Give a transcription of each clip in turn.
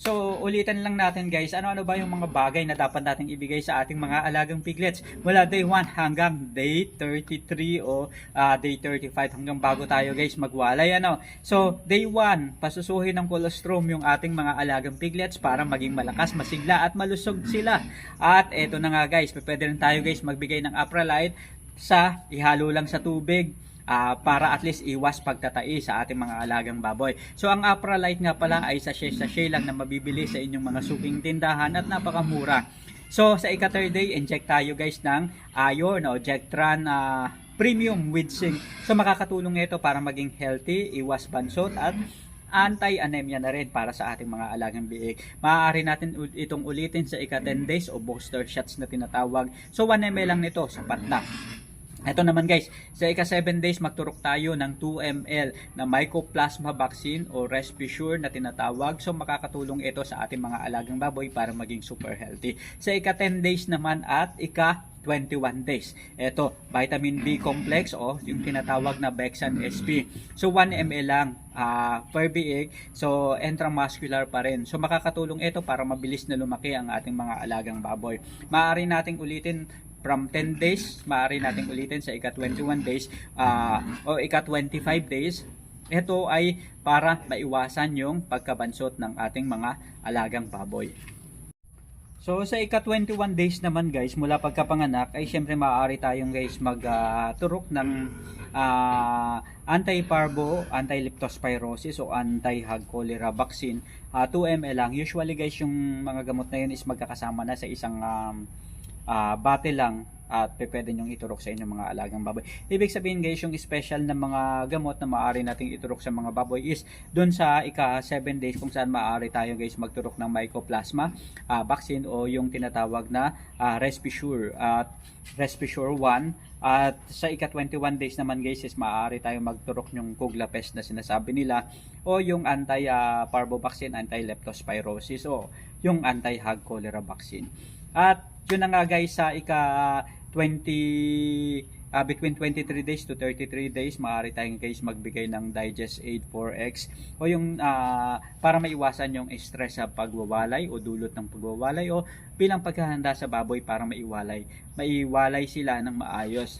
So, ulitin lang natin guys, ano-ano ba yung mga bagay na dapat nating ibigay sa ating mga alagang piglets mula day 1 hanggang day 33 o ah, day 35 hanggang bago tayo guys magwalay ano. So, day 1, pasusuhin ng colostrum yung ating mga alagang piglets para maging malakas, masigla at malusog sila. At eto na nga guys, pwede rin tayo guys magbigay ng Apralite sa ihalo lang sa tubig ah, para at least iwas pagtatai sa ating mga alagang baboy. So ang Apralite nga pala ay sachet-sachet lang na mabibili sa inyong mga suking tindahan at napakamura. So sa ika-third day, inject tayo guys ng iron o Jectran ah, Premium with Zinc. So makakatulong ito para maging healthy, iwas bansot at anti-anemia na rin para sa ating mga alagang biik. Maaari natin itong ulitin sa ika-10 days o booster shots na tinatawag. So 1 ml lang nito, sapat na. Ito naman guys, sa ika 7 days magturok tayo ng 2 ml na Mycoplasma vaccine o Respisure na tinatawag. So makakatulong ito sa ating mga alagang baboy para maging super healthy. Sa ika 10 days naman at ika 21 days. Ito, vitamin B complex o yung tinatawag na Bexan SP. So 1 ml lang ah, per biig. So intramuscular pa rin. So makakatulong ito para mabilis na lumaki ang ating mga alagang baboy. Maaari nating ulitin from 10 days, maaari nating ulitin sa ika 21 days ah, o ika 25 days. Ito ay para maiwasan yung pagkabansot ng ating mga alagang baboy. So sa ika 21 days naman guys mula pagkapanganak ay syempre maaari tayong guys magturok ng ah, anti-parvo, anti-leptospirosis o anti-hog cholera vaccine. Ah, 2 ml lang. Usually guys yung mga gamot na yun is magkakasama na sa isang um, ah, bate lang at pwede nyong iturok sa inyong mga alagang baboy. Ibig sabihin guys, yung special na mga gamot na maaari nating iturok sa mga baboy is doon sa ika 7 days kung saan maaari tayo guys magturok ng mycoplasma ah, vaccine o yung tinatawag na ah, Respisure at Respisure 1 at sa ika 21 days naman guys is maaari tayo magturok yung Kugla pest na sinasabi nila o yung anti ah, parvo vaccine, anti leptospirosis o yung anti hog cholera vaccine. At yun na nga guys sa ika 20 ah, between 23 days to 33 days maaari tayong guys magbigay ng Digest Aid 4X o yung ah, para maiwasan yung stress sa pagwawalay o dulot ng pagwawalay o bilang paghahanda sa baboy para maiwalay maiwalay sila ng maayos.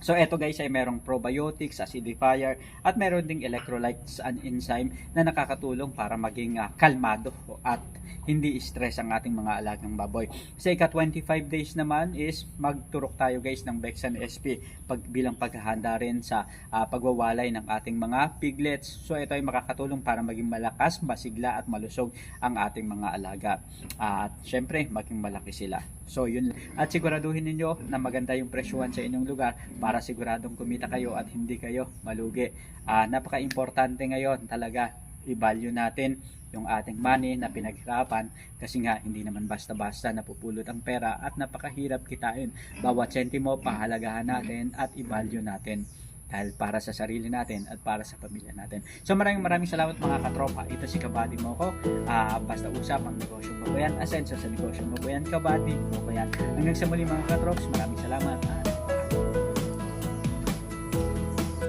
So eto guys ay merong probiotics, acidifier at meron ding electrolytes and enzyme na nakakatulong para maging ah, kalmado at hindi stress ang ating mga alagang baboy. Sa ika 25 days naman is magturok tayo guys ng Bexan SP pag, bilang paghahanda rin sa ah, pagwawalay ng ating mga piglets. So ito ay makakatulong para maging malakas, masigla at malusog ang ating mga alaga. At syempre maging malaki sila. So yun at siguraduhin ninyo na maganda yung presyuhan sa inyong lugar para siguradong kumita kayo at hindi kayo malugi. Ah, napaka-importante ngayon talaga i-value natin yung ating money na pinaghirapan kasi nga hindi naman basta-basta napupulot ang pera at napakahirap kitain. Bawat sentimo pahalagahan natin at i-value natin dahil para sa sarili natin at para sa pamilya natin. So maraming maraming salamat mga katropa. Ito si Kabady mo ko. Ah, basta usap ang negosyo mo yan. Asenso sa negosyo mo yan. Kabady mo ko yan. Hanggang sa muli mga katrops. Maraming salamat. Ah,